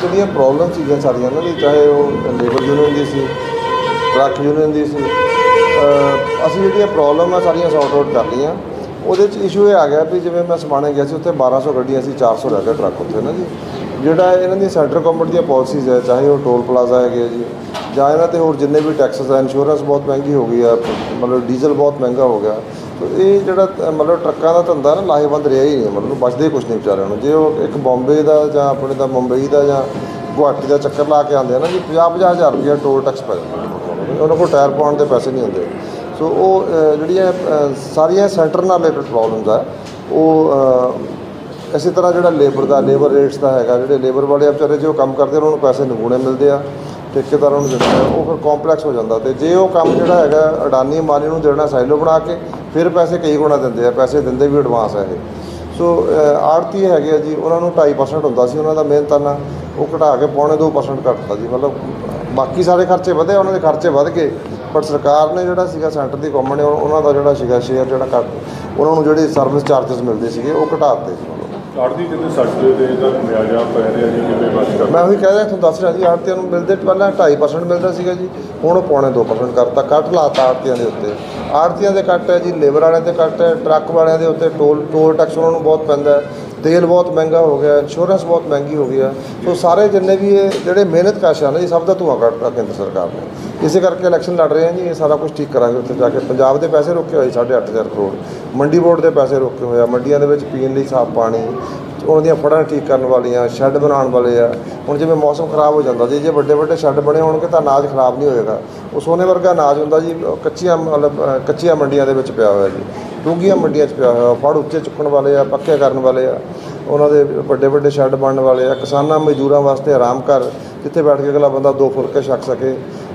ਜਿਹੜੀਆਂ ਪ੍ਰੋਬਲਮ ਸੀਗੀਆਂ ਸਾਰੀਆਂ ਨਾ ਜੀ ਚਾਹੇ ਉਹ ਲੇਬਰ ਯੂਨੀਅਨ ਦੀ ਸੀ ਟਰੱਕ ਯੂਨੀਅਨ ਦੀ ਸੀ ਅਸੀਂ ਜਿਹੜੀਆਂ ਪ੍ਰੋਬਲਮ ਆ ਸਾਰੀਆਂ ਸੌਰਟ ਆਊਟ ਕਰ ਲਈਆਂ। ਉਹਦੇ ਚ ਇਸ਼ੂ ਇਹ ਆ ਗਿਆ ਵੀ ਜਿਵੇਂ ਮੈਂ ਸਮਾਣੇ ਗਿਆ ਸੀ, ਉੱਥੇ 1200 ਗੱਡੀਆਂ ਸੀ 400 ਰਹਿ ਗਏ ਟਰੱਕ ਉੱਥੇ ਨਾ ਜੀ। ਜਿਹੜਾ ਇਹਨਾਂ ਦੀ ਸੈਂਟਰ ਗਵਰਨਮੈਂਟ ਦੀਆਂ ਪਾਲਿਸੀਜ਼ ਹੈ, ਚਾਹੇ ਉਹ ਟੋਲ ਪਲਾਜ਼ਾ ਹੈਗੇ ਆ ਜੀ, ਜਾਂ ਇਹਨਾਂ ਤੇ ਹੋਰ ਜਿੰਨੇ ਵੀ ਟੈਕਸਸ ਆ ਇੰਸ਼ੋਰੈਂਸ ਬਹੁਤ ਮਹਿੰਗੀ ਹੋ ਗਈ ਆ, ਮਤਲਬ ਡੀਜ਼ਲ ਬਹੁਤ ਮਹਿੰਗਾ ਹੋ ਗਿਆ। ਇਹ ਜਿਹੜਾ ਅ, ਮਤਲਬ ਟਰੱਕਾਂ ਦਾ ਧੰਦਾ ਨਾ ਲਾਹੇਵੰਦ ਰਿਹਾ ਹੀ ਨਹੀਂ ਮਤਲਬ ਬਚਦੇ ਕੁਝ ਨਹੀਂ ਵਿਚਾਰਿਆਂ ਨੂੰ। ਜੇ ਉਹ ਇੱਕ ਬੰਬੇ ਦਾ ਜਾਂ ਆਪਣੇ ਦਾ ਮੁੰਬਈ ਦਾ ਜਾਂ ਗੁਹਾਟੀ ਦਾ ਚੱਕਰ ਲਾ ਕੇ ਆਉਂਦੇ ਆ ਨਾ ਜੀ 50 50 ਹਜ਼ਾਰ ਰੁਪਇਆ ਟੋਲ ਟੈਕਸ ਪੈ ਜਾਂਦਾ ਉਹਨਾਂ ਕੋਲ ਟਾਇਰ ਪਾਉਣ ਦੇ ਪੈਸੇ ਨਹੀਂ ਹੁੰਦੇ। ਸੋ ਉਹ ਅ, ਜਿਹੜੀਆਂ ਅ, ਸਾਰੀਆਂ ਸੈਂਟਰ ਨਾਲ ਰਿਲੇਟਡ ਪ੍ਰੋਬਲਮਸ ਆ ਉਹ ਅ, ਇਸੇ ਤਰ੍ਹਾਂ ਜਿਹੜਾ ਲੇਬਰ ਦਾ ਲੇਬਰ ਰੇਟਸ ਦਾ ਹੈਗਾ ਜਿਹੜੇ ਲੇਬਰ ਵਾਲੇ ਆ ਵਿਚਾਰੇ ਜੋ ਕੰਮ ਕਰਦੇ ਉਹਨਾਂ ਨੂੰ ਪੈਸੇ ਨਗੂਣੇ ਮਿਲਦੇ ਆ ਠੇਕੇਦਾਰਾਂ ਨੂੰ ਦਿੰਦੇ ਆ ਉਹ ਫਿਰ ਕੰਪਲੈਕਸ ਹੋ ਜਾਂਦਾ। ਤੇ ਜੇ ਉਹ ਕੰਮ ਜਿਹੜਾ ਹੈਗਾ ਅਡਾਨੀ ਮਾਲੀ ਨੂੰ ਦੇਣਾ ਸਾਈਲੋ ਬਣਾ ਕੇ ਫਿਰ ਪੈਸੇ ਕਈ ਗੁਣਾ ਦਿੰਦੇ ਆ, ਪੈਸੇ ਦਿੰਦੇ ਵੀ ਐਡਵਾਂਸ ਆ ਇਹ। ਸੋ ਆੜਤੀ ਹੈਗੇ ਆ ਜੀ, ਉਹਨਾਂ ਨੂੰ 2.5% ਹੁੰਦਾ ਸੀ, ਉਹਨਾਂ ਦਾ ਮਿਹਨਤਾਨਾ ਉਹ ਘਟਾ ਕੇ ਪੌਣੇ 2% ਘਟਦਾ ਜੀ, ਮਤਲਬ ਬਾਕੀ ਸਾਰੇ ਖਰਚੇ ਵਧੇ, ਉਹਨਾਂ ਦੇ ਖਰਚੇ ਵਧ ਗਏ। ਪਰ ਸਰਕਾਰ ਨੇ ਜਿਹੜਾ ਸੀਗਾ ਸੈਂਟਰ ਦੀ ਗਵਰਨਮੈਂਟ ਨੇ ਉਹਨਾਂ ਦਾ ਜਿਹੜਾ ਸੀਗਾ ਸ਼ੇਅਰ ਜਿਹੜਾ ਘੱਟ, ਉਹਨਾਂ ਨੂੰ ਜਿਹੜੇ ਸਰਵਿਸ ਚਾਰजेस ਮਿਲਦੇ ਸੀਗੇ, ਉਹ ਘਟਾ ਦਿੱਤੇ ਸੀ ਮਤਲਬ ਕਹਿੰਦੇ ਸਾਡੇ ਦੇ ਦਾ ਮਿਆਜਾ ਪੈ ਰਿਹਾ ਜੀ ਕਿਵੇਂ ਬਚ ਕਰ ਮੈਂ ਉਹੀ ਕਹਿ ਰਿਹਾ, ਤੁਹਾਨੂੰ ਦੱਸ ਰਿਹਾ ਜੀ ਆੜਤੀਆਂ ਨੂੰ ਮਿਲਦੇ ਪਹਿਲਾਂ 2.5% ਮਿਲਦਾ ਸੀਗਾ ਜੀ, ਹੁਣ ਉਹ ਪੌਣੇ 2% ਕਰਤਾ, ਕੱਟ ਲਾਤਾ ਆੜਤੀਆਂ ਦੇ ਉੱਤੇ। ਆੜਤੀਆਂ ਦੇ ਕੱਟ ਹੈ ਜੀ, ਲੇਬਰ ਵਾਲਿਆਂ ਦੇ ਕੱਟ ਹੈ, ਟਰੱਕ ਵਾਲਿਆਂ ਦੇ ਉੱਤੇ, ਟੋਲ ਟੋਲ ਟੈਕਸ ਉਹਨਾਂ ਨੂੰ ਬਹੁਤ ਪੈਂਦਾ ਹੈ। ਤੇਲ ਬਹੁਤ ਮਹਿੰਗਾ ਹੋ ਗਿਆ ਇੰਸ਼ੋਰੈਂਸ ਬਹੁਤ ਮਹਿੰਗੀ ਹੋ ਗਈ ਹੈ ਸੋ ਸਾਰੇ ਜਿੰਨੇ ਵੀ ਇਹ ਜਿਹੜੇ ਮਿਹਨਤ ਕਸ਼ ਆ ਨਾ ਜੀ ਸਭ ਦਾ ਧੂਆਂ ਕੱਢਤਾ ਕੇਂਦਰ ਸਰਕਾਰ ਨੇ। ਇਸੇ ਕਰਕੇ ਇਲੈਕਸ਼ਨ ਲੜ ਰਹੇ ਹਾਂ ਜੀ, ਇਹ ਸਾਰਾ ਕੁਝ ਠੀਕ ਕਰਾਂਗੇ ਉੱਥੇ ਜਾ ਕੇ। ਪੰਜਾਬ ਦੇ ਪੈਸੇ ਰੋਕੇ ਹੋਏ 8.5 ਕਰੋੜ। ਮੰਡੀ ਬੋਰਡ ਦੇ ਪੈਸੇ ਰੋਕੇ ਹੋਏ ਆ, ਮੰਡੀਆਂ ਦੇ ਵਿੱਚ ਪੀਣ ਲਈ ਸਾਫ਼ ਪਾਣੀ ਉਹਨਾਂ ਦੀਆਂ ਫੜਾਂ ਠੀਕ ਕਰਨ ਵਾਲੀਆਂ ਸ਼ੈੱਡ ਬਣਾਉਣ ਵਾਲੇ ਆ। ਹੁਣ ਜਿਵੇਂ ਮੌਸਮ ਖਰਾਬ ਹੋ ਜਾਂਦਾ, ਜੀ ਜੇ ਵੱਡੇ ਵੱਡੇ ਸ਼ੈੱਡ ਬਣੇ ਹੋਣਗੇ ਤਾਂ ਅਨਾਜ ਖਰਾਬ ਨਹੀਂ ਹੋਏਗਾ। ਉਹ ਸੋਨੇ ਵਰਗਾ ਅਨਾਜ ਹੁੰਦਾ ਜੀ, ਉਹ ਕੱਚੀਆਂ ਮਤਲਬ ਕੱਚੀਆਂ ਮੰਡੀਆਂ ਦੇ ਵਿੱਚ ਪਿਆ ਹੋਇਆ ਜੀ। ਡੂੰਘੀਆਂ ਮੰਡੀਆਂ 'ਚ ਪਿਆ ਹੋਇਆ, ਫੜ ਉੱਚੇ ਚੁੱਕਣ ਵਾਲੇ ਆ, ਪੱਕੇ ਕਰਨ ਵਾਲੇ ਆ। ਉਹਨਾਂ ਦੇ ਵੱਡੇ ਵੱਡੇ ਸ਼ੈੱਡ ਬਣਨ ਵਾਲੇ ਆ। ਕਿਸਾਨਾਂ ਮਜ਼ਦੂਰਾਂ ਵਾਸਤੇ ਆਰਾਮ ਘਰ ਜਿੱਥੇ ਬੈਠ ਕੇ ਅਗਲਾ ਬੰਦਾ ਦੋ ਫੁਲਕੇ ਛਕ ਸਕੇ।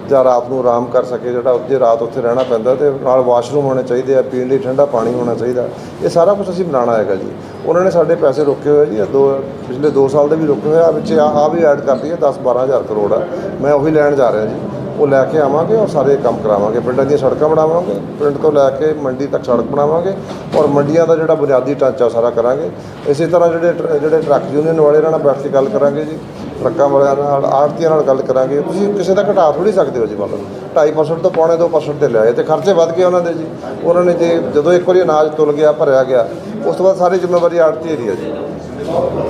ਜਾਂ ਰਾਤ ਨੂੰ ਆਰਾਮ ਕਰ ਸਕੇ, ਜਿਹੜਾ ਜੇ ਰਾਤ ਉੱਥੇ ਰਹਿਣਾ ਪੈਂਦਾ ਤੇ ਨਾਲ ਵਾਸ਼ਰੂਮ ਹੋਣੇ ਚਾਹੀਦੇ ਆ, ਪੀਣ ਲਈ ਠੰਡਾ ਪਾਣੀ ਹੋਣਾ ਚਾਹੀਦਾ। ਇਹ ਸਾਰਾ ਕੁਝ ਅਸੀਂ ਬਣਾਉਣਾ ਹੈਗਾ ਜੀ। ਉਹਨਾਂ ਨੇ ਸਾਡੇ ਪੈਸੇ ਰੋਕੇ ਹੋਏ ਜੀ ਦੋ, ਪਿਛਲੇ 2 ਸਾਲ ਦੇ ਵੀ ਰੋਕੇ ਹੋਏ ਆ, ਵਿੱਚ ਆ ਆ ਵੀ ਐਡ ਕਰ ਲਈਏ 10 12000 ਕਰੋੜ ਆ। ਮੈਂ ਉਹੀ ਲੈਣ ਜਾ ਰਿਹਾ ਜੀ। ਉਹ ਲੈ ਕੇ ਆਵਾਂਗੇ ਔਰ ਸਾਰੇ ਕੰਮ ਕਰਾਵਾਂਗੇ। ਪਿੰਡਾਂ ਦੀਆਂ ਸੜਕਾਂ ਬਣਾਵਾਂਗੇ, ਪਿੰਡ ਤੋਂ ਲੈ ਕੇ ਮੰਡੀ ਤੱਕ ਸੜਕ ਬਣਾਵਾਂਗੇ ਔਰ ਮੰਡੀਆਂ ਦਾ ਜਿਹੜਾ ਬੁਨਿਆਦੀ ਢਾਂਚਾ ਸਾਰਾ ਕਰਾਂਗੇ। ਇਸੇ ਤਰ੍ਹਾਂ ਜਿਹੜੇ ਟਰ- ਜਿਹੜੇ ਟਰੱਕ ਯੂਨੀਅਨ ਵਾਲੇ ਇਹਨਾਂ ਨਾਲ ਬੈਠ ਕੇ ਗੱਲ ਕਰਾਂਗੇ ਜੀ। ਟਰੱਕਾਂ ਵਾਲਿਆਂ ਨਾਲ, ਆੜਤੀਆਂ ਨਾਲ ਗੱਲ ਕਰਾਂਗੇ। ਤੁਸੀਂ ਕਿਸੇ ਦਾ ਘਟਾ ਥੋੜੀ ਸਕਦੇ ਹੋ ਜੀ ਮਤਲਬ 2.5% ਤੋਂ ਪੌਣੇ 2% ਤੇ ਲਿਆਏ। ਤੇ ਖਰਚੇ ਵੱਧ ਗਏ ਉਹਨਾਂ ਦੇ ਜੀ। ਉਹਨਾਂ ਨੇ ਜੇ ਜਦੋਂ ਇੱਕ ਵਾਰੀ ਅਨਾਜ ਤੁਲ ਗਿਆ, ਭਰਿਆ ਗਿਆ, ਉਸ ਤੋਂ ਬਾਅਦ ਸਾਰੀ ਜ਼ਿੰਮੇਵਾਰੀ ਆੜਤੀ ਦੀ ਹੈ ਜੀ।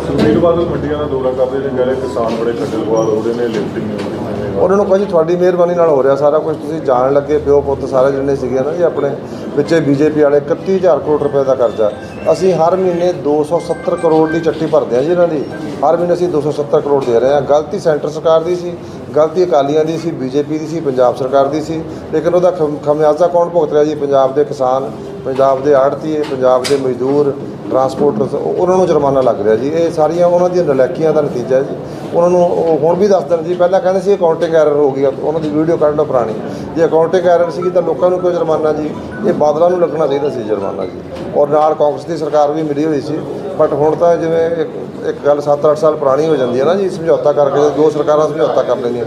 ਸੁਖਬੀਰ ਬਾਦਲ ਮੰਡੀਆਂ ਦਾ ਦੌਰਾ ਕਰਦੇ ਨੇ ਕਹਿੰਦੇ ਕਿਸਾਨ ਬੜੇ ਖੱਜਲਖੁਆਰ ਹੋ ਰਹੇ ਨੇ ਲਿਫਟਿੰਗ ਨਹੀਂ ਹੁੰਦੀ। ਉਹਨਾਂ ਨੂੰ ਕਹੋ ਜੀ ਤੁਹਾਡੀ ਮਿਹਰਬਾਨੀ ਨਾਲ ਹੋ ਰਿਹਾ ਸਾਰਾ ਕੁਝ ਤੁਸੀਂ ਜਾਣ ਲੱਗੇ ਪਿਓ ਪੁੱਤ ਸਾਰੇ ਜਿਹੜੇ ਸੀਗੇ ਨਾ ਜੀ ਆਪਣੇ, ਵਿੱਚੇ ਬੀਜੇਪੀ ਵਾਲੇ 31000 ਕਰੋੜ ਰੁਪਏ ਦਾ ਕਰਜ਼ਾ। ਅਸੀਂ ਹਰ ਮਹੀਨੇ 270 ਕਰੋੜ ਦੀ ਚੱਟੀ ਭਰਦੇ ਹਾਂ ਜੀ ਇਹਨਾਂ ਦੀ। ਹਰ ਮਹੀਨੇ ਅਸੀਂ 270 ਕਰੋੜ ਦੇ ਰਹੇ ਹਾਂ। ਗਲਤੀ ਸੈਂਟਰ ਸਰਕਾਰ ਦੀ ਸੀ, ਗਲਤੀ ਅਕਾਲੀਆਂ ਦੀ ਸੀ, ਬੀਜੇਪੀ ਦੀ ਸੀ, ਪੰਜਾਬ ਸਰਕਾਰ ਦੀ ਸੀ। ਲੇਕਿਨ ਉਹਦਾ ਖਮਿਆਜ਼ਾ ਕੌਣ ਭੁਗਤ ਰਿਹਾ ਜੀ? ਪੰਜਾਬ ਦੇ ਕਿਸਾਨ, ਪੰਜਾਬ ਦੇ ਆੜਤੀਏ, ਪੰਜਾਬ ਦੇ ਮਜ਼ਦੂਰ ਟਰਾਂਸਪੋਰਟਰਸ ਉਹਨਾਂ ਨੂੰ ਜੁਰਮਾਨਾ ਲੱਗ ਰਿਹਾ ਜੀ। ਇਹ ਸਾਰੀਆਂ ਉਹਨਾਂ ਦੀਆਂ ਨਲੈਕੀਆਂ ਦਾ ਨਤੀਜਾ ਹੈ ਜੀ। ਉਹਨਾਂ ਨੂੰ ਉਹ ਹੁਣ ਵੀ ਦੱਸ ਦੇਣ ਜੀ ਪਹਿਲਾਂ ਕਹਿੰਦੇ ਸੀ ਅਕਾਊਂਟਿੰਗ ਐਰਰ ਹੋ ਗਈ ਆ, ਉਹਨਾਂ ਦੀ ਵੀਡੀਓ ਕੱਢ ਲਓ ਪੁਰਾਣੀ। ਜੇ ਅਕਾਊਂਟਿੰਗ ਐਰਰ ਸੀਗੀ ਤਾਂ ਲੋਕਾਂ ਨੂੰ ਕੋਈ ਜੁਰਮਾਨਾ ਜੀ ਇਹ ਬਾਦਲਾਂ ਨੂੰ ਲੱਗਣਾ ਚਾਹੀਦਾ ਸੀ ਜੁਰਮਾਨਾ ਜੀ। ਔਰ ਨਾਲ ਕਾਂਗਰਸ ਦੀ ਸਰਕਾਰ ਵੀ ਮਿਲੀ ਹੋਈ ਸੀ ਬਟ ਹੁਣ ਤਾਂ ਜਿਵੇਂ ਇੱਕ ਇੱਕ ਗੱਲ 7-8 ਸਾਲ ਪੁਰਾਣੀ ਹੋ ਜਾਂਦੀ ਹੈ ਨਾ ਜੀ ਸਮਝੌਤਾ ਕਰਕੇ ਦੋ ਸਰਕਾਰਾਂ ਸਮਝੌਤਾ ਕਰ ਲੈਂਦੀਆਂ।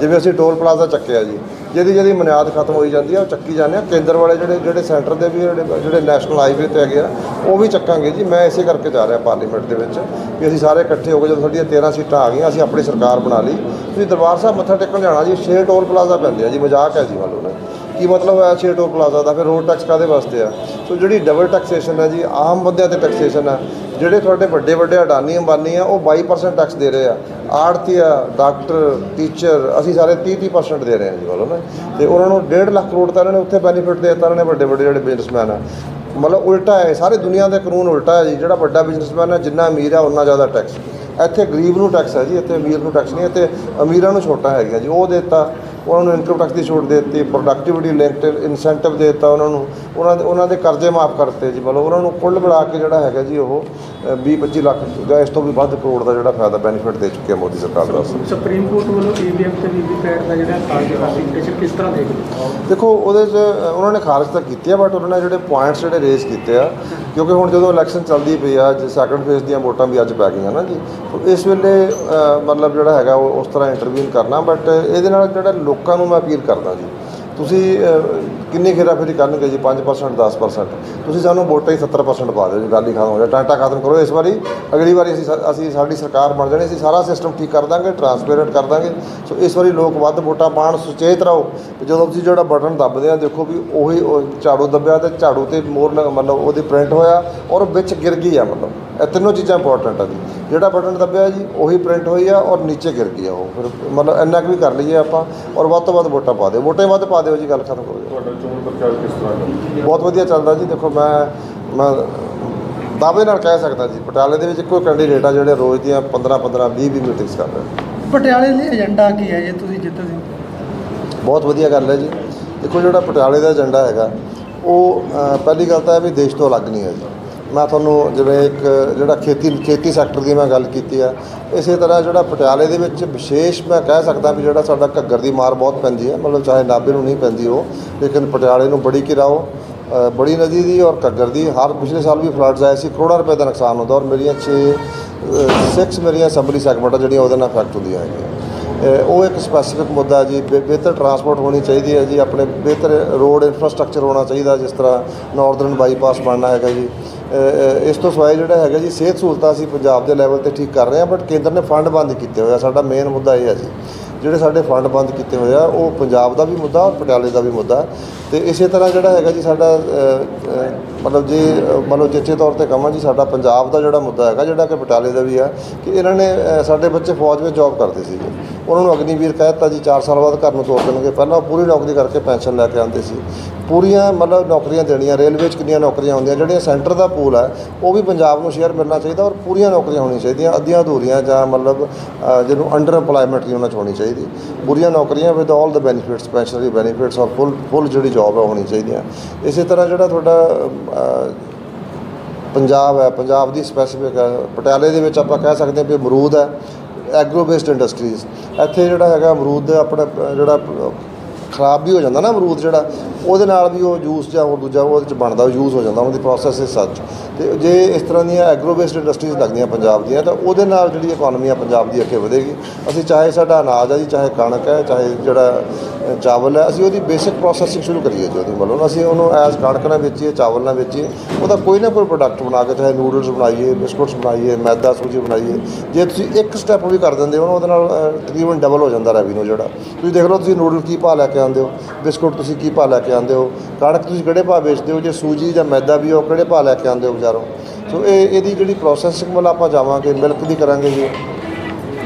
ਜਿਵੇਂ ਅਸੀਂ ਟੋਲ ਪਲਾਜ਼ਾ ਚੱਕਿਆ ਜੀ ਜਿਹਦੀ ਜਿਹਦੀ ਬੁਨਿਆਦ ਖਤਮ ਹੋਈ ਜਾਂਦੀ ਆ ਉਹ ਚੱਕੀ ਜਾਂਦੇ ਆ ਕੇਂਦਰ ਵਾਲੇ ਜਿਹੜੇ ਜਿਹੜੇ ਸੈਂਟਰ ਦੇ ਵੀ ਜਿਹੜੇ ਜਿਹੜੇ ਨੈਸ਼ਨਲ ਹਾਈਵੇ ਤੇ ਹੈਗੇ ਆ ਉਹ ਵੀ ਚੱਕਾਂਗੇ। ਜੀ। ਮੈਂ ਇਸੇ ਕਰਕੇ ਜਾ ਰਿਹਾ ਪਾਰਲੀਮੈਂਟ ਦੇ ਵਿੱਚ ਵੀ ਅਸੀਂ ਸਾਰੇ ਇਕੱਠੇ ਹੋ ਕੇ ਜਦੋਂ ਸਾਡੀਆਂ 13 ਸੀਟਾਂ ਆ ਗਈਆਂ, ਅਸੀਂ ਆਪਣੀ ਸਰਕਾਰ ਬਣਾ ਲਈ। ਤੁਸੀਂ ਦਰਬਾਰ ਸਾਹਿਬ ਮੱਥਾ ਟੇਕਣ ਜਾਣਾ ਜੀ, ਛੇ ਟੋਲ ਪਲਾਜ਼ਾ ਪੈਂਦੇ ਆ ਜੀ, ਮਜ਼ਾਕ ਹੈ ਜੀ ਵੱਲੋਂ ਲਓ ਨਾ ਕੀ ਮਤਲਬ ਹੈ ਛੇ ਟੋਲ ਪਲਾਜ਼ਾ ਦਾ? ਫਿਰ ਰੋਡ ਟੈਕਸ ਕਾਦੇ ਵਾਸਤੇ ਆ? ਸੋ ਜਿਹੜੀ ਡਬਲ ਟੈਕਸੇਸ਼ਨ ਹੈ ਜੀ, ਆਮ ਬੰਦਿਆਂ ਤੇ ਟੈਕਸੇਸ਼ਨ ਹੈ। ਜਿਹੜੇ ਤੁਹਾਡੇ ਵੱਡੇ ਵੱਡੇ ਅਡਾਨੀ ਅੰਬਾਨੀ ਆ, ਉਹ 22% ਟੈਕਸ ਦੇ ਰਹੇ ਆ। ਆੜਤੀ ਆ ਡਾਕਟਰ ਟੀਚਰ ਅਸੀਂ ਸਾਰੇ 30 30% ਦੇ ਰਹੇ ਹਾਂ ਜੀ ਵੱਲੋਂ ਨਾ ਤੇ ਉਹਨਾਂ ਨੂੰ 1.5 ਲੱਖ ਕਰੋੜ ਤਾਂ ਇਹਨਾਂ ਨੇ ਉੱਥੇ ਬੈਨੀਫਿਟ ਦੇ ਦਿੱਤਾ, ਇਹਨਾਂ ਨੇ ਵੱਡੇ ਵੱਡੇ ਜਿਹੜੇ ਬਿਜ਼ਨਸਮੈਨ ਆ। ਮਤਲਬ ਉਲਟਾ ਹੈ, ਸਾਰੇ ਦੁਨੀਆ ਦੇ ਕਾਨੂੰਨ ਉਲਟਾ ਹੈ ਜੀ, ਜਿਹੜਾ ਵੱਡਾ ਬਿਜ਼ਨਸਮੈਨ ਹੈ, ਜਿੰਨਾ ਅਮੀਰ ਹੈ ਉਨਾ ਜ਼ਿਆਦਾ ਟੈਕਸ ਇੱਥੇ ਗਰੀਬ ਨੂੰ ਟੈਕਸ ਹੈ ਜੀ, ਇੱਥੇ ਅਮੀਰ ਨੂੰ ਟੈਕਸ ਨਹੀਂ, ਇੱਥੇ ਅਮੀਰਾਂ ਨੂੰ ਛੋਟਾ ਹੈਗਾ ਜੀ, ਉਹ ਦਿੱਤਾ, ਉਹਨਾਂ ਨੂੰ ਇਨਕਮ ਟੈਕਸ ਦੀ ਛੋਟ ਦੇ ਦਿੱਤੀ ਪ੍ਰੋਡਕਟਿਵਿਟੀ ਲਿੰਕਡ ਇਨਸੈਂਟਿਵ ਦੇ ਦਿੱਤਾ ਉਹਨਾਂ ਨੂੰ, ਉਹਨਾਂ ਦੇ ਉਹਨਾਂ ਦੇ ਕਰਜ਼ੇ ਮਾਫ ਕਰਤੇ ਜੀ, ਮਤਲਬ ਉਹਨਾਂ ਨੂੰ ਕੁੱਲ ਮਿਲਾ ਕੇ ਜਿਹੜਾ ਹੈਗਾ ਜੀ ਉਹ 20 25 ਲੱਖ ਜਾਂ ਇਸ ਤੋਂ ਵੀ ਵੱਧ ਕਰੋੜ ਦਾ ਜਿਹੜਾ ਫਾਇਦਾ ਬੈਨੀਫਿਟ ਦੇ ਚੁੱਕੀ ਹੈ ਮੋਦੀ ਸਰਕਾਰ ਦਾ। ਸੁਪਰੀਮ ਕੋਰਟ ਵੱਲੋਂ ਈਵੀਐਮ ਤੇ ਵੀਵੀਪੈਟ ਦਾ ਜਿਹੜਾ ਕਲਾਸੀਫਿਕੇਸ਼ਨ ਕਿਸ ਤਰ੍ਹਾਂ ਦੇਖਦੇ ਦੇਖੋ ਉਹਦੇ 'ਚ ਉਹਨਾਂ ਨੇ ਖਾਰਜ ਤਾਂ ਕੀਤੀ ਆ ਬਟ ਉਹਨਾਂ ਨੇ ਜਿਹੜੇ ਪੁਆਇੰਟਸ ਜਿਹੜੇ ਰੇਜ਼ ਕੀਤੇ ਆ ਕਿਉਂਕਿ ਹੁਣ ਜਦੋਂ ਇਲੈਕਸ਼ਨ ਚੱਲਦੀ ਪਈ ਆ ਅੱਜ ਸੈਕੰਡ ਫੇਜ਼ ਦੀਆਂ ਵੋਟਾਂ ਵੀ ਅੱਜ ਪੈ ਗਈਆਂ ਨਾ ਜੀ। ਇਸ ਵੇਲੇ ਮਤਲਬ ਜਿਹੜਾ ਹੈਗਾ ਉਹ ਉਸ ਤਰ੍ਹਾਂ ਇੰਟਰਵੀਨ ਕਰਨਾ ਬਟ ਇਹਦੇ ਨਾਲ ਜਿਹੜਾ ਲੋਕਾਂ ਨੂੰ ਮੈਂ ਅਪੀਲ ਕਰਦਾ ਜੀ ਤੁਸੀਂ ਅਹ, ਕਿੰਨੀ ਖੇਰਾਫੇਰੀ ਕਰਨਗੇ ਜੀ? 5% 10% ਤੁਸੀਂ ਸਾਨੂੰ ਵੋਟਾਂ ਹੀ 70% ਪਾ ਦਿਓ ਜੀ ਗੱਲ ਹੀ ਖਤਮ ਹੋ ਜਾ ਟਾਂਟਾ ਖਤਮ ਕਰੋ ਇਸ ਵਾਰੀ। ਅਗਲੀ ਵਾਰੀ ਅਸੀਂ ਅਸੀਂ ਸਾਡੀ ਸਰਕਾਰ ਬਣ ਜਾਣੀ ਅਸੀਂ ਸਾਰਾ ਸਿਸਟਮ ਠੀਕ ਕਰ ਦਾਂਗੇ ਟਰਾਂਸਪੇਰੈਂਟ ਕਰ ਦਾਂਗੇ। ਸੋ ਇਸ ਵਾਰੀ ਲੋਕ ਵੱਧ ਵੋਟਾਂ ਪਾਉਣ ਸੁਚੇਤ ਰਹੋ। ਤੇ ਜਦੋਂ ਤੁਸੀਂ ਜਿਹੜਾ ਬਟਨ ਦੱਬਦੇ ਆ ਦੇਖੋ ਵੀ ਉਹੀ ਉਹ ਝਾੜੂ ਦੱਬਿਆ ਤੇ ਝਾੜੂ ਤੇ ਮੋਰ ਲ- ਮਤਲਬ ਉਹਦੀ ਪ੍ਰਿੰਟ ਹੋਇਆ ਔਰ ਵਿੱਚ ਗਿਰ ਗਈ ਆ ਮਤਲਬ। ਇਹ ਤਿੰਨੋਂ ਚੀਜ਼ਾਂ ਇੰਪੋਰਟੈਂਟ ਆ ਜੀ। ਜਿਹੜਾ ਬਟਨ ਦੱਬਿਆ ਜੀ ਉਹੀ ਪ੍ਰਿੰਟ ਹੋਈ ਆ ਔਰ ਨੀਚੇ ਗਿਰ ਗਈ ਆ ਉਹ। ਫਿਰ ਮਤਲਬ ਇੰਨਾ ਕੁ ਵੀ ਕਰ ਲਈਏ ਆਪਾਂ ਔਰ ਵੱਧ ਤੋਂ ਵੱਧ ਵੋਟਾਂ ਪਾ ਦਿਓ। ਵੋਟਾਂ ਵੱਧ ਪਾ ਦਿਓ ਜੀ ਗੱਲ ਖਤਮ ਕਰੋ ਤੁਹਾਡਾ ਚੋਣ ਪ੍ਰਚਾਰ ਕਿਸ ਤਰ੍ਹਾਂ ਦਾ ਬਹੁਤ ਵਧੀਆ ਚੱਲਦਾ ਜੀ। ਦੇਖੋ ਮੈਂ ਮੈਂ ਦਾਅਵੇ ਨਾਲ ਕਹਿ ਸਕਦਾ ਜੀ ਪਟਿਆਲੇ ਦੇ ਵਿੱਚ ਇੱਕੋ ਕੈਂਡੀਡੇਟ ਆ ਜਿਹੜੇ ਰੋਜ਼ ਦੀਆਂ 15 15 20 20 ਮੀਟਿੰਗਸ ਕਰ ਰਹੇ ਪਟਿਆਲੇ ਲਈ ਏਜੰਡਾ ਕੀ ਹੈ ਜੇ ਤੁਸੀਂ ਜਿੱਤਦੇ ਬਹੁਤ ਵਧੀਆ ਗੱਲ ਹੈ ਜੀ। ਦੇਖੋ ਜਿਹੜਾ ਪਟਿਆਲੇ ਦਾ ਏਜੰਡਾ ਹੈਗਾ ਉਹ ਪਹਿਲੀ ਗੱਲ ਤਾਂ ਇਹ ਵੀ ਦੇਸ਼ ਤੋਂ ਅਲੱਗ ਨਹੀਂ ਹੈ ਜੀ। ਮੈਂ ਤੁਹਾਨੂੰ ਜਿਵੇਂ ਇੱਕ ਜਿਹੜਾ ਖੇਤੀ ਖੇਤੀ ਸੈਕਟਰ ਦੀ ਮੈਂ ਗੱਲ ਕੀਤੀ ਆ, ਇਸੇ ਤਰ੍ਹਾਂ ਜਿਹੜਾ ਪਟਿਆਲੇ ਦੇ ਵਿੱਚ ਵਿਸ਼ੇਸ਼ ਮੈਂ ਕਹਿ ਸਕਦਾ ਵੀ ਜਿਹੜਾ ਸਾਡਾ ਘੱਗਰ ਦੀ ਮਾਰ ਬਹੁਤ ਪੈਂਦੀ ਹੈ ਮਤਲਬ ਚਾਹੇ ਨਾਭੇ ਨੂੰ ਨਹੀਂ ਪੈਂਦੀ ਉਹ, ਲੇਕਿਨ ਪਟਿਆਲੇ ਨੂੰ ਬੜੀ ਘਿਰਾਓ ਬੜੀ ਨਦੀ ਦੀ ਔਰ ਘੱਗਰ ਦੀ, ਹਰ ਪਿਛਲੇ ਸਾਲ ਵੀ ਫਲੱਡਸ ਆਏ ਸੀ, ਕਰੋੜਾਂ ਰੁਪਏ ਦਾ ਨੁਕਸਾਨ ਹੁੰਦਾ ਔਰ ਮੇਰੀਆਂ 6 6 ਮੇਰੀਆਂ ਅਸੈਂਬਲੀ ਸੈਗਮੈਂਟ ਜਿਹੜੀਆਂ ਉਹਦੇ ਨਾਲ ਅਫੈਕਟ ਹੁੰਦੀਆਂ ਹੈਗੀਆਂ। ਉਹ ਇੱਕ ਸਪੈਸੀਫਿਕ ਮੁੱਦਾ ਜੀ, ਬਿ- ਬਿਹਤਰ ਟਰਾਂਸਪੋਰਟ ਹੋਣੀ ਚਾਹੀਦੀ ਹੈ ਜੀ, ਆਪਣੇ ਬਿਹਤਰ ਰੋਡ ਇਨਫਰਾਸਟ੍ਰਕਚਰ ਹੋਣਾ ਚਾਹੀਦਾ, ਜਿਸ ਤਰ੍ਹਾਂ ਨਾਰਦਰਨ ਬਾਈਪਾਸ ਬਣਨਾ ਹੈਗਾ ਜੀ। ਇਸ ਤੋਂ ਸਿਵਾਏ ਜਿਹੜਾ ਹੈਗਾ ਜੀ ਸਿਹਤ ਸਹੂਲਤਾਂ ਅਸੀਂ ਪੰਜਾਬ ਦੇ ਲੈਵਲ ਤੇ ਠੀਕ ਕਰ ਰਹੇ ਹਾਂ ਬਟ ਕੇਂਦਰ ਨੇ ਫੰਡ ਬੰਦ ਕੀਤੇ ਹੋਏ ਆ। ਸਾਡਾ ਮੇਨ ਮੁੱਦਾ ਇਹ ਹੈ ਜੀ ਜਿਹੜੇ ਸਾਡੇ ਫੰਡ ਬੰਦ ਕੀਤੇ ਹੋਏ ਆ ਉਹ ਪੰਜਾਬ ਦਾ ਵੀ ਮੁੱਦਾ ਔਰ ਪਟਿਆਲੇ ਦਾ ਵੀ ਮੁੱਦਾ। ਹੈ। ਤੇ ਇਸੇ ਤਰ੍ਹਾਂ ਜਿਹੜਾ ਹੈਗਾ ਜੀ ਸਾਡਾ ਮਤਲਬ ਜੇ ਅ, ਮਤਲਬ ਚੇਚੇ ਤੌਰ ਤੇ ਕਹਾਂ ਜੀ ਸਾਡਾ ਪੰਜਾਬ ਦਾ ਜਿਹੜਾ ਮੁੱਦਾ ਹੈਗਾ ਜਿਹੜਾ ਕਿ ਪਟਿਆਲੇ ਦਾ ਵੀ ਆ ਕਿ ਇਹਨਾਂ ਨੇ ਸਾਡੇ ਬੱਚੇ ਫੌਜ ਵਿੱਚ ਜੌਬ ਕਰਦੇ ਸੀਗੇ। ਉਹਨਾਂ ਨੂੰ ਅਗਨੀਵੀਰ ਕਹਿ ਦਿੱਤਾ ਜੀ 4 ਸਾਲ ਬਾਅਦ ਘਰ ਨੂੰ ਤੋਰ ਦੇਣਗੇ। ਪਹਿਲਾਂ ਉਹ ਪੂਰੀ ਨੌਕਰੀ ਕਰਕੇ ਪੈਨਸ਼ਨ ਲੈ ਕੇ ਆਉਂਦੇ ਸੀ। ਪੂਰੀਆਂ ਮਤਲਬ ਨੌਕਰੀਆਂ ਦੇਣੀਆਂ, ਰੇਲਵੇ 'ਚ ਕਿੰਨੀਆਂ ਨੌਕਰੀਆਂ ਹੁੰਦੀਆਂ, ਜਿਹੜੀਆਂ ਸੈਂਟਰ ਦਾ ਪੂਲ ਹੈ, ਉਹ ਵੀ ਪੰਜਾਬ ਨੂੰ ਸ਼ੇਅਰ ਮਿਲਣਾ ਚਾਹੀਦਾ ਔਰ ਪੂਰੀਆਂ ਨੌਕਰੀਆਂ ਹੋਣੀਆਂ ਚਾਹੀਦੀਆਂ, ਅੱਧੀਆਂ ਅਧੂਰੀਆਂ ਜਾਂ ਮਤਲਬ ਜਿਹਨੂੰ ਅੰਡਰ EMPLOYMENT ਨਹੀਂ ਉਹਨਾਂ 'ਚ ਹੋਣੀ ਚਾਹੀਦੀ। ਪੂਰੀਆਂ ਨੌਕਰੀਆਂ ਵਿਦ ਆਲ ਦਾ ਬੈਨੀਫਿਟਸ ਪੈਨਸ਼ਨਰੀ ਬੈਨੀਫਿਟਸ ਔਰ ਫੁੱਲ ਫੁੱਲ ਜਿਹੜੀ ਜੌਬ ਹੈ ਹੋਣੀ ਚਾਹੀਦੀਆਂ। ਇਸੇ ਤਰ੍ਹਾਂ ਜਿਹੜਾ ਤੁਹਾਡਾ ਪੰਜਾਬ ਹੈ, ਪੰਜਾਬ ਦੀ ਸਪੈਸੀਫਿਕ ਹੈ, ਪਟਿਆਲੇ ਦੇ ਵਿੱਚ ਆਪਾਂ ਕਹਿ ਸਕਦੇ ਹਾਂ ਵੀ ਅਮਰੂਦ ਹੈ ਐਗਰੋ ਬੇਸਡ ਇੰਡਸਟਰੀਜ਼ ਇੱਥੇ ਜਿਹੜਾ ਹੈਗਾ ਅਮਰੂਦ ਦਾ ਆਪਣਾ ਜਿਹੜਾ ਖਰਾਬ ਵੀ ਹੋ ਜਾਂਦਾ ਨਾ ਅਮਰੂਦ ਜਿਹੜਾ, ਉਹਦੇ ਨਾਲ ਵੀ ਉਹ ਜੂਸ ਜਾਂ ਹੋਰ ਦੂਜਾ ਉਹਦੇ ਚ ਬਣਦਾ ਯੂਜ਼ ਹੋ ਜਾਂਦਾ, ਉਹਦੀ ਪ੍ਰੋਸੈਸ ਇਸ ਸੱਚ ਤੇ ਜੇ ਇਸ ਤਰ੍ਹਾਂ ਦੀਆਂ ਐਗਰੋ ਬੇਸਡ ਇੰਡਸਟਰੀਜ਼ ਲੱਗਦੀਆਂ ਪੰਜਾਬ ਦੀਆਂ, ਤਾਂ ਉਹਦੇ ਨਾਲ ਜਿਹੜੀ ਇਕਨੋਮੀ ਆ, ਪੰਜਾਬ ਦੀ ਅੱਗੇ ਵਧੇਗੀ। ਅਸੀਂ ਚਾਹੇ ਸਾਡਾ ਅਨਾਜ ਆ ਜੀ, ਚਾਹੇ ਕਣਕ ਹੈ, ਚਾਹੇ ਜਿਹੜਾ ਚਾਵਲ ਹੈ, ਅਸੀਂ ਉਹਦੀ ਬੇਸਿਕ ਪ੍ਰੋਸੈਸਿੰਗ ਸ਼ੁਰੂ ਕਰੀਏ ਜੀ ਉਹਦੀ ਮਤਲਬ ਅਸੀਂ ਉਹਨੂੰ ਐਜ਼ ਕਣਕ ਨਾਲ ਵੇਚੀਏ, ਚਾਵਲ ਨਾਲ ਵੇਚੀਏ, ਉਹਦਾ ਕੋਈ ਨਾ ਕੋਈ ਪ੍ਰੋਡਕਟ ਬਣਾ ਕੇ ਚਾਹੇ ਨੂਡਲਸ ਬਣਾਈਏ, ਬਿਸਕੁਟਸ ਬਣਾਈਏ, ਮੈਦਾ ਸੂਜੀ ਬਣਾਈਏ, ਜੇ ਤੁਸੀਂ ਇੱਕ ਸਟੈਪ ਵੀ ਕਰ ਦਿੰਦੇ ਹੋ ਨਾ, ਉਹਦੇ ਨਾਲ ਤਕਰੀਬਨ ਡਬਲ ਹੋ ਜਾਂਦਾ ਰੈਵਨਿਊ ਜਿਹੜਾ। ਤੁਸੀਂ ਦੇਖ ਲਓ ਤੁਸੀਂ ਨੂਡਲ ਕੀ ਭਾਅ ਲੈ ਕੇ ਆਉਂਦੇ ਹੋ, ਬਿਸਕੁਟ ਤੁਸੀਂ ਕੀ ਭਾਅ ਲੈ ਕੇ ਆਉਂਦੇ ਹੋ, ਕਣਕ ਤੁਸੀਂ ਕਿਹੜੇ ਭਾਅ ਵੇਚਦੇ ਹੋ, ਜੇ ਸੂਜੀ ਜਾਂ ਮੈਦਾ ਵੀ ਉਹ ਕਿਹੜੇ ਭਾਅ ਲੈ ਕੇ ਆਉਂਦੇ ਹੋ ਬਾਜ਼ਾਰੋਂ? ਸੋ ਇਹ, ਇਹਦੀ ਜਿਹੜੀ ਪ੍ਰੋਸੈਸਿੰਗ ਵੱਲ ਆਪਾਂ ਜਾਵਾਂਗੇ ਮਿਲਕ ਦੀ ਕਰਾਂਗੇ ਜੀ।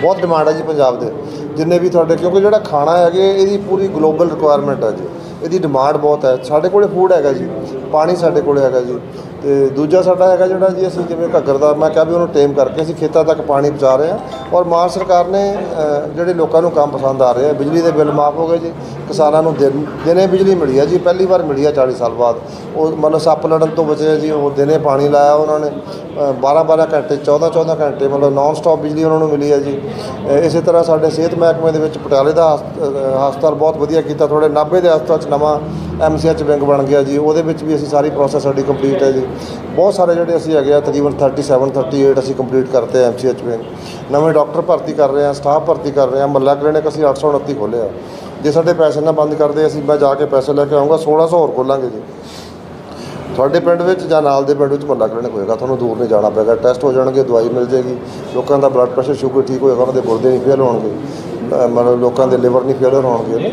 ਬਹੁਤ ਡਿਮਾਂਡ ਹੈ ਜੀ ਪੰਜਾਬ ਦੇ। ਜਿੰਨੇ ਵੀ ਤੁਹਾਡੇ, ਕਿਉਂਕਿ ਜਿਹੜਾ ਖਾਣਾ ਹੈਗੇ, ਇਹਦੀ ਪੂਰੀ ਗਲੋਬਲ ਰਿਕੁਆਇਰਮੈਂਟ ਹੈ ਜੀ। ਇਹਦੀ ਡਿਮਾਂਡ ਬਹੁਤ ਹੈ। ਸਾਡੇ ਕੋਲੇ ਫੂਡ ਹੈਗਾ ਜੀ। ਪਾਣੀ ਸਾਡੇ ਕੋਲੇ ਹੈਗਾ ਜੀ। ਤੇ ਦੂਜਾ ਸਾਡਾ ਹੈਗਾ ਜਿਹੜਾ ਜੀ ਅਸੀਂ ਜਿਵੇਂ ਘੱਗਰ ਦਾ ਮੈਂ ਕਿਹਾ ਵੀ ਉਹਨੂੰ ਟੇਮ ਕਰਕੇ ਅਸੀਂ ਖੇਤਾਂ ਤੱਕ ਪਾਣੀ ਪਹੁੰਚਾ ਰਹੇ ਹਾਂ ਔਰ ਮਾਨ ਸਰਕਾਰ ਨੇ ਜਿਹੜੇ ਲੋਕਾਂ ਨੂੰ ਕੰਮ ਪਸੰਦ ਆ ਰਿਹਾ ਬਿਜਲੀ ਦੇ ਬਿੱਲ ਮਾਫ ਹੋ ਗਏ ਜੀ, ਕਿਸਾਨਾਂ ਨੂੰ ਦਿਨ, ਦਿਨੇ ਬਿਜਲੀ ਮਿਲੀ ਹੈ ਜੀ, ਪਹਿਲੀ ਵਾਰ ਮਿਲੀ ਆ 40 ਸਾਲ ਬਾਅਦ। ਉਹ ਮਤਲਬ ਸੱਪ ਲੜਨ ਤੋਂ ਬਚੇ ਜੀ, ਉਹ ਦਿਨੇ ਪਾਣੀ ਲਾਇਆ ਉਹਨਾਂ ਨੇ 12 12 ਘੰਟੇ 14 14 ਘੰਟੇ ਮਤਲਬ ਨਾਨ ਸਟਾਪ ਬਿਜਲੀ ਉਹਨਾਂ ਨੂੰ ਮਿਲੀ ਹੈ ਜੀ। ਇਸੇ ਤਰ੍ਹਾਂ ਸਾਡੇ ਸਿਹਤ ਮਹਿਕਮੇ ਦੇ ਵਿੱਚ ਪਟਿਆਲੇ ਦਾ ਹਸਪ- ਹਸਪਤਾਲ ਬਹੁਤ ਵਧੀਆ ਕੀਤਾ ਥੋੜੇ 90 ਦੇ ਹਸਪਤਾਲ 'ਚ ਨਵਾਂ ਐਮਸੀਐਚ ਬੈਂਕ ਬਣ ਗਿਆ ਜੀ, ਉਹਦੇ ਵਿੱਚ ਵੀ ਅਸੀਂ ਸਾਰੀ ਪ੍ਰੋਸੈਸ ਸਾਡੀ ਕੰਪਲੀਟ ਹੈ ਜੀ। ਬਹੁਤ ਸਾਰੇ ਜਿਹੜੇ ਅਸੀਂ ਹੈਗੇ ਆ, ਤਕਰੀਬਨ 37 38 ਅਸੀਂ ਕੰਪਲੀਟ ਕਰਤੇ ਐਮਸੀਐਚ ਬੈਂਕ ਨਵੇਂ ਡਾਕਟਰ ਭਰਤੀ ਕਰ ਰਹੇ ਹਾਂ ਸਟਾਫ ਭਰਤੀ ਕਰ ਰਹੇ ਹਾਂ ਮੱਲਾ ਕਲੀਨਿਕ ਅਸੀਂ 829 ਖੋਲ੍ਹਿਆ। ਜੇ ਸਾਡੇ ਪੈਸੇ ਨਾ ਬੰਦ ਕਰਦੇ, ਅਸੀਂ ਮੈਂ ਜਾ ਕੇ ਪੈਸੇ ਲੈ ਕੇ ਆਉਂਗਾ 1600 ਹੋਰ ਖੋਲਾਂਗੇ ਜੀ। ਤੁਹਾਡੇ ਪਿੰਡ ਵਿੱਚ ਜਾਂ ਨਾਲ ਦੇ ਪਿੰਡ ਵਿੱਚ ਮਹੱਲਾ ਕਲੀਨਿਕ ਹੋਏਗਾ? ਤੁਹਾਨੂੰ ਦੂਰ ਨਹੀਂ ਜਾਣਾ ਪਏਗਾ। ਟੈਸਟ ਹੋ ਜਾਣਗੇ, ਦਵਾਈ ਮਿਲ ਜੇਗੀ ਲੋਕਾਂ ਦਾ ਬਲੱਡ ਪ੍ਰੈਸ਼ਰ ਸ਼ੂਗਰ ਠੀਕ ਹੋਏਗਾ, ਉਹਨਾਂ ਦੇ ਗੁਰਦੇ ਨਹੀਂ ਫੇਲ ਹੋਣਗੇ। ਮਤਲਬ ਲੋਕਾਂ ਦੇ ਲਿਵਰ ਨਹੀਂ ਫੇਲਰ ਹੋਣਗੇ। ਨਾ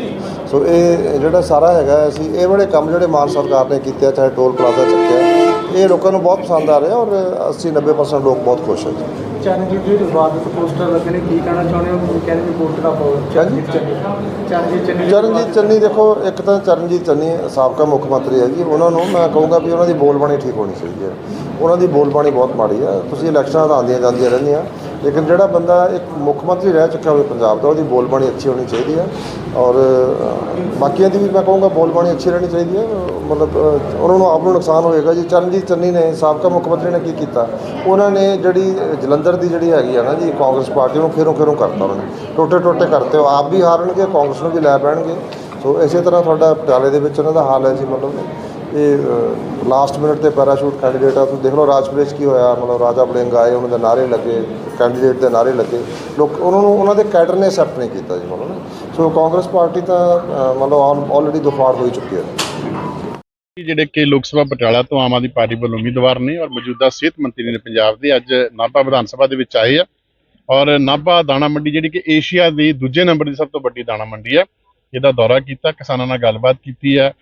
ਸੋ ਇਹ ਜਿਹੜਾ ਸਾਰਾ ਹੈਗਾ ਅਸੀਂ ਇਹ ਬੜੇ ਕੰਮ ਜਿਹੜੇ ਮਾਨ ਸਰਕਾਰ ਨੇ ਕੀਤੇ ਆ, ਚਾਹੇ ਟੋਲ ਪਲਾਜ਼ਾ ਚੱਕਿਆ, ਇਹ ਲੋਕਾਂ ਨੂੰ ਬਹੁਤ ਪਸੰਦ ਆ ਰਿਹਾ ਔਰ 80 90% ਲੋਕ ਬਹੁਤ ਖੁਸ਼ ਹੈ ਜੀ। ਚਰਨਜੀਤ ਜੀ ਵਿਵਾਦਿਤ ਪੋਸਟਰ ਲੱਗੇ ਨੇ ਕੀ ਕਹਿਣਾ ਚਾਹੁੰਦੇ ਹੋ? ਤੁਸੀਂ ਕਹਿੰਦੇ ਵੀ ਪੋਸਟਰ ਦਾ ਬਹੁਤ ਚਰਨਜੀਤ ਚੰਨੀ। ਚਰਨਜੀਤ ਚੰਨੀ ਚਰਨਜੀਤ ਚੰਨੀ ਦੇਖੋ ਇੱਕ ਤਾਂ ਚਰਨਜੀਤ ਚੰਨੀ ਸਾਬਕਾ ਮੁੱਖ ਮੰਤਰੀ ਹੈ ਜੀ ਉਹਨਾਂ ਨੂੰ ਮੈਂ ਕਹੂੰਗਾ ਵੀ ਉਹਨਾਂ ਦੀ ਬੋਲਬਾਣੀ ਠੀਕ ਹੋਣੀ ਚਾਹੀਦੀ ਹੈ। ਉਹਨਾਂ ਦੀ ਬੋਲਬਾਣੀ ਬਹੁਤ ਮਾੜੀ ਹੈ। ਤੁਸੀਂ ਇਲੈਕਸ਼ਨਾਂ ਤਾਂ ਆਉਂਦੀਆਂ ਜਾਂਦੀਆਂ ਰਹਿੰਦੀਆਂ। ਲੇਕਿਨ ਜਿਹੜਾ ਬੰਦਾ ਇੱਕ ਮੁੱਖ ਮੰਤਰੀ ਰਹਿ ਚੁੱਕਾ ਹੋਵੇ ਪੰਜਾਬ ਦਾ, ਉਹਦੀ ਬੋਲਬਾਣੀ ਅੱਛੀ ਹੋਣੀ ਚਾਹੀਦੀ ਹੈ। ਔਰ ਬਾਕੀਆਂ ਦੀ ਵੀ ਮੈਂ ਕਹੂੰਗਾ ਬੋਲਬਾਣੀ ਅੱਛੀ ਰਹਿਣੀ ਚਾਹੀਦੀ ਹੈ। ਮਤਲਬ ਉਹਨਾਂ ਨੂੰ ਆਪ ਨੂੰ ਨੁਕਸਾਨ ਹੋਏਗਾ ਜੀ। ਚਰਨਜੀਤ ਚੰਨੀ ਨੇ, ਸਾਬਕਾ ਮੁੱਖ ਮੰਤਰੀ ਨੇ ਕੀ ਕੀਤਾ? ਉਹਨਾਂ ਨੇ ਜਿਹੜੀ ਜਲੰਧਰ ਦੀ ਜਿਹੜੀ ਹੈਗੀ ਆ ਨਾ ਜੀ, ਕਾਂਗਰਸ ਪਾਰਟੀ ਨੂੰ ਖੇਰੋਂ ਖੇਰੋਂ ਕਰਤਾ ਉਹਨਾਂ ਨੇ। ਟੋਟੇ ਟੋਟੇ ਕਰਤੇ, ਉਹ ਆਪ ਵੀ ਹਾਰਨਗੇ, ਕਾਂਗਰਸ ਨੂੰ ਵੀ ਲੈ ਪੈਣਗੇ। ਸੋ ਇਸੇ ਤਰ੍ਹਾਂ ਤੁਹਾਡਾ ਪਟਿਆਲੇ ਦੇ ਵਿੱਚ ਉਹਨਾਂ ਦਾ ਹਾਲ ਹੈ ਜੀ, ਮਤਲਬ। ਇਹ ਲਾਸਟ ਮਿੰਟ ਤੇ ਪੈਰਾਸ਼ੂਟ ਕੈਂਡੀਡੇਟ ਆ, ਤੁਸੀਂ ਦੇਖ ਲਓ ਰਾਜਪੁਰੇ 'ਚ ਕੀ ਹੋਇਆ, ਮਤਲਬ ਰਾਜਾ ਬਲਿੰਗ ਆਏ, ਉਹਨਾਂ ਦੇ ਨਾਰੇ ਲੱਗੇ ਕੈਂਡੀਡੇਟ ਦੇ ਨਾਰੇ ਲੱਗੇ। ਲੋਕ, ਉਹਨਾਂ ਨੂੰ, ਉਹਨਾਂ ਦੇ ਕੈਡਰ ਨੇ ਐਕਸੈਪਟ ਨਹੀਂ ਕੀਤਾ ਜੀ, ਮਤਲਬ। ਨਾ ਸੋ ਕਾਂਗਰਸ ਪਾਰਟੀ ਤਾਂ ਮਤਲਬ ਆਲਰੇਡੀ ਦੁਫਾੜ ਹੋਈ ਚੁੱਕੀ ਹੈ। ਜਿਹੜੇ ਕਿ ਲੋਕ ਸਭਾ ਪਟਿਆਲਾ ਤੋਂ ਆਮ ਆਦਮੀ ਪਾਰਟੀ ਵੱਲੋਂ ਉਮੀਦਵਾਰ ਨੇ ਔਰ ਮੌਜੂਦਾ ਸਿਹਤ ਮੰਤਰੀ ਨੇ ਪੰਜਾਬ ਦੇ ਅੱਜ ਨਾਭਾ ਵਿਧਾਨ ਸਭਾ ਦੇ ਵਿੱਚ ਆਏ ਆ। ਔਰ ਨਾਭਾ ਦਾਣਾ ਮੰਡੀ, ਜਿਹੜੀ ਕਿ ਏਸ਼ੀਆ ਦੀ ਦੂਜੇ ਨੰਬਰ ਦੀ ਸਭ ਤੋਂ ਵੱਡੀ ਦਾਣਾ ਮੰਡੀ ਹੈ ਇਹਦਾ ਦੌਰਾ ਕੀਤਾ, ਕਿਸਾਨਾਂ ਨਾਲ ਗੱਲਬਾਤ ਕੀਤੀ ਹੈ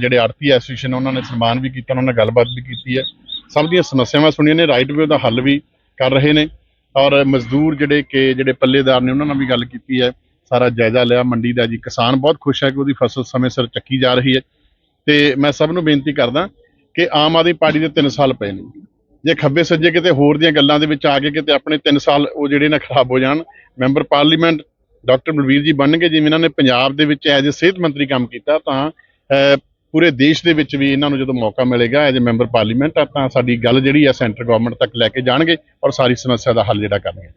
ਜਿਹੜੇ ਆੜਤੀ ਐਸੋਸੀਏਸ਼ਨ ਉਹਨਾਂ ਨੇ ਸਨਮਾਨ ਵੀ ਕੀਤਾ, ਉਹਨਾਂ ਨਾਲ ਗੱਲਬਾਤ ਵੀ ਕੀਤੀ ਹੈ। ਸਭ ਦੀਆਂ ਸਮੱਸਿਆਵਾਂ ਸੁਣੀਆਂ ਨੇ ਰਾਈਟ ਵੇ ਦਾ ਹੱਲ ਵੀ ਕਰ ਰਹੇ ਨੇ। ਔਰ ਮਜ਼ਦੂਰ ਜਿਹੜੇ ਕਿ, ਜਿਹੜੇ ਪੱਲੇਦਾਰ ਨੇ, ਉਹਨਾਂ ਨਾਲ ਵੀ ਗੱਲ ਕੀਤੀ ਹੈ। ਸਾਰਾ ਜਾਇਜ਼ਾ ਲਿਆ, ਮੰਡੀ ਦਾ ਜੀ। ਕਿਸਾਨ ਬਹੁਤ ਖੁਸ਼ ਹੈ ਕਿ ਉਹਦੀ ਫਸਲ ਸਮੇਂ ਸਿਰ ਚੱਕੀ ਜਾ ਰਹੀ ਹੈ। ਤੇ ਮੈਂ ਸਭ ਨੂੰ ਬੇਨਤੀ ਕਰਦਾ ਕਿ ਆਮ ਆਦਮੀ ਪਾਰਟੀ ਦੇ 3 ਸਾਲ ਪਏ ਨੇ। ਜੇ ਖੱਬੇ ਸੱਜੇ ਕਿਤੇ ਹੋਰ ਦੀਆਂ ਗੱਲਾਂ ਦੇ ਵਿੱਚ ਆ ਕੇ ਕਿਤੇ ਆਪਣੇ 3 ਸਾਲ ਉਹ ਜਿਹੜੇ ਨਾ ਖਰਾਬ ਹੋ ਜਾਣ, ਮੈਂਬਰ ਪਾਰਲੀਮੈਂਟ ਡਾਕਟਰ ਬਲਵੀਰ ਜੀ ਬਣਨਗੇ, ਜਿਵੇਂ ਇਹਨਾਂ ਨੇ ਪੰਜਾਬ ਦੇ ਵਿੱਚ ਐਜ਼ ਅ ਸਿਹਤ ਮੰਤਰੀ ਕੰਮ ਕੀਤਾ, ਤਾਂ ਪੂਰੇ ਦੇਸ਼ ਦੇ ਵਿੱਚ ਵੀ ਇਹਨਾਂ ਨੂੰ ਜਦੋਂ ਮੌਕਾ ਮਿਲੇਗਾ ਐਜ਼ ਅ ਮੈਂਬਰ ਪਾਰਲੀਮੈਂਟ ਆ ਤਾਂ ਸਾਡੀ ਗੱਲ ਜਿਹੜੀ ਆ ਸੈਂਟਰ ਗਵਰਨਮੈਂਟ ਤੱਕ ਲੈ ਕੇ ਜਾਣਗੇ ਔਰ ਸਾਰੀ ਸਮੱਸਿਆ ਦਾ ਹੱਲ ਜਿਹੜਾ ਕਰਨਗੇ।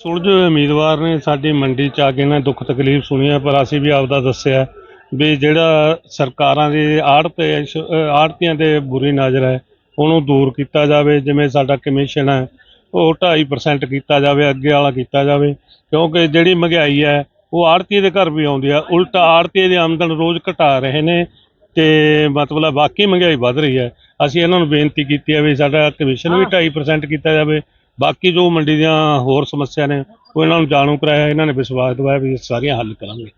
ਸੁਲਝੇ ਉਮੀਦਵਾਰ ਨੇ ਸਾਡੀ ਮੰਡੀ ਚ ਆ ਕੇ ਇਹਨਾਂ ਦੁੱਖ ਤਕਲੀਫ ਸੁਣੀ ਹੈ, ਪਰ ਅਸੀਂ ਵੀ ਆਪਦਾ ਦੱਸਿਆ ਵੀ ਜਿਹੜਾ ਸਰਕਾਰਾਂ ਦੀ ਆੜ ਤੇ ਆੜਤੀਆਂ ਤੇ ਬੁਰੀ ਨਜ਼ਰ ਹੈ, ਉਹਨੂੰ ਦੂਰ ਕੀਤਾ ਜਾਵੇ, ਜਿਵੇਂ ਸਾਡਾ ਕਮਿਸ਼ਨ ਹੈ, ਉਹ 2.5% ਕੀਤਾ ਜਾਵੇ, ਅੱਗੇ ਵਾਲਾ ਕੀਤਾ ਜਾਵੇ, ਕਿਉਂਕਿ ਜਿਹੜੀ ਮਹਿੰਗਾਈ ਹੈ ਉਹ ਆੜਤੀ ਦੇ ਘਰ ਵੀ ਆਉਂਦੀ ਹੈ ਉਲਟਾ ਆੜਤੀ ਦੀ ਆਮਦਨ ਰੋਜ਼ ਘਟਾ ਰਹੇ ਨੇ ਤੇ ਮਤਲਬ ਬਾਕੀ ਮਹਿੰਗਾਈ ਵੱਧ ਰਹੀ ਹੈ। ਅਸੀਂ ਇਹਨਾਂ ਨੂੰ ਬੇਨਤੀ ਕੀਤੀ ਹੈ ਵੀ ਸਾਡਾ ਕਮਿਸ਼ਨ ਵੀ 2.5% ਕੀਤਾ ਜਾਵੇ। ਬਾਕੀ ਜੋ ਮੰਡੀ ਦੀਆਂ ਹੋਰ ਸਮੱਸਿਆ ਨੇ ਉਹ ਇਹਨਾਂ ਨੂੰ ਜਾਣੂ ਕਰਾਇਆ ਇਹਨਾਂ ਨੇ ਵਿਸ਼ਵਾਸ ਦਿਵਾਇਆ ਵੀ ਸਾਰੀਆਂ ਹੱਲ ਕਰਾਂਗੇ।